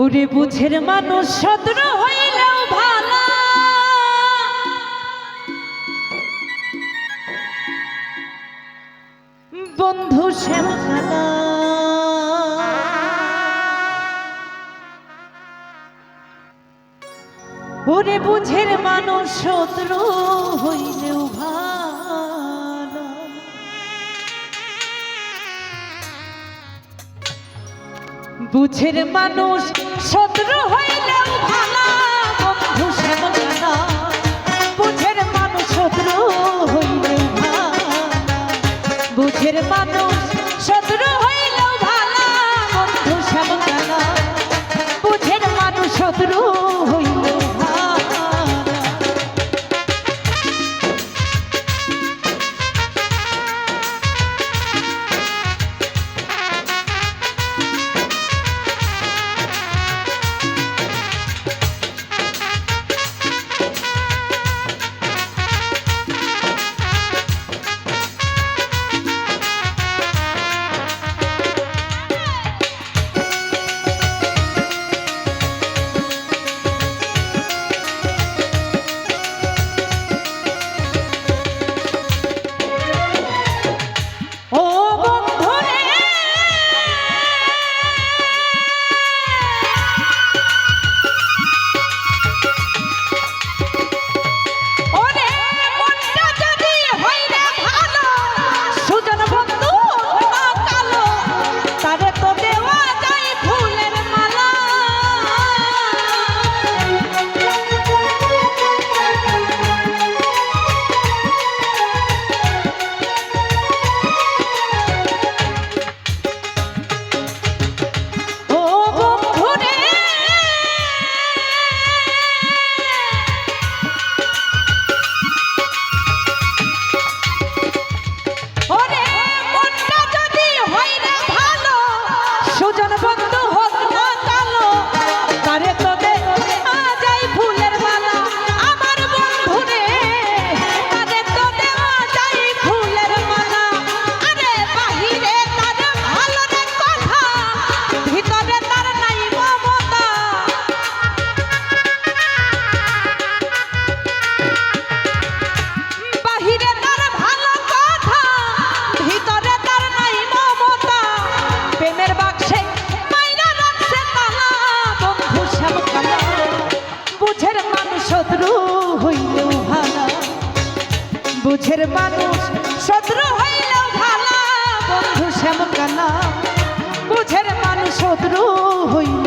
ওরে বুঝের মানুষ সদর হইলেও ভালো। বন্ধু শ্যামখালা ওরে বুঝের মানুষ শত্রু হইলেও বুঝের মানুষ শত্রু হইলেও বুঝের মানুষ শত্রু হইলেও বুঝের মানুষ মানুষ শত্রু হইলেও ভালা। বন্ধু শ্যামকানা বুঝের মানুষ শত্রু হইল।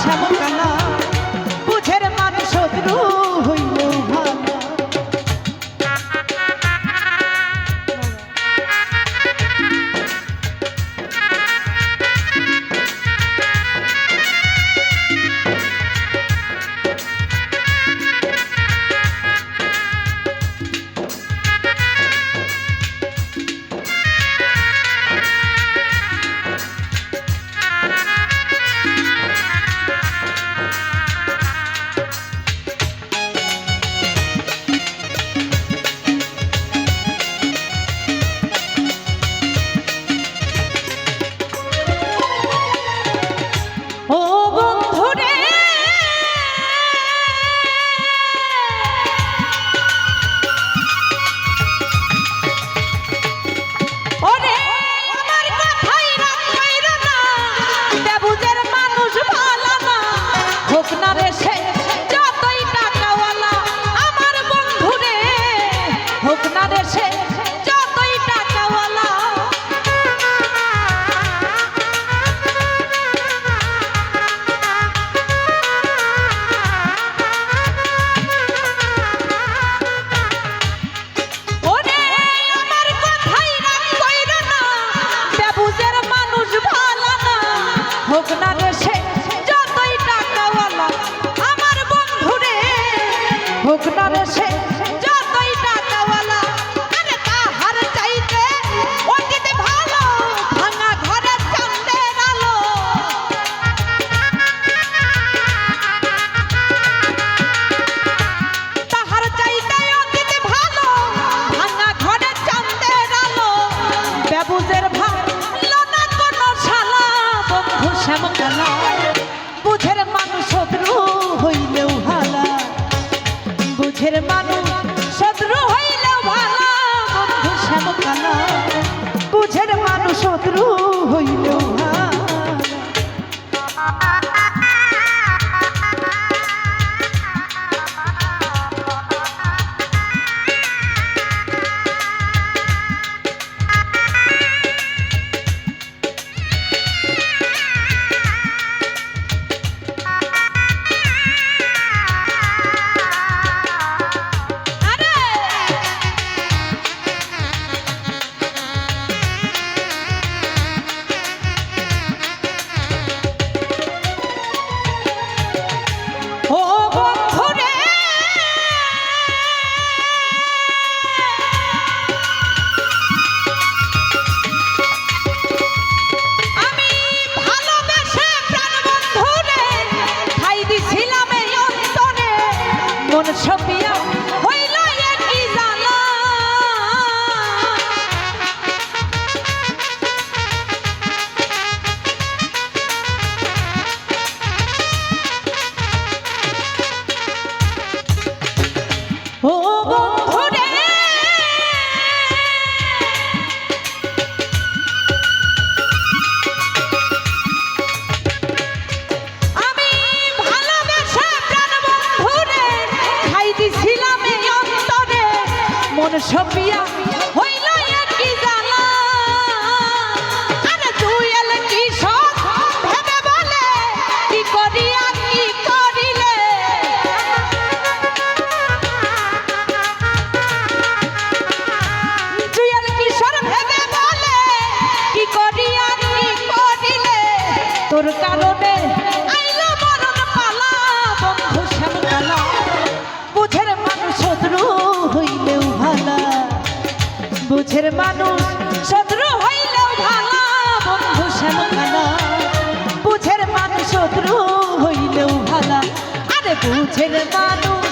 শ্যামকানা বুঝের ভাই কোন শালা বন্ধু শ্যামক সপিয়া বুঝের মানুষ, শত্রু হইলেও ভালো বন্ধু শ্যাম ভালা বুঝের মানুষ, শত্রু হইলেও ভালা আরে বুঝের মানুষ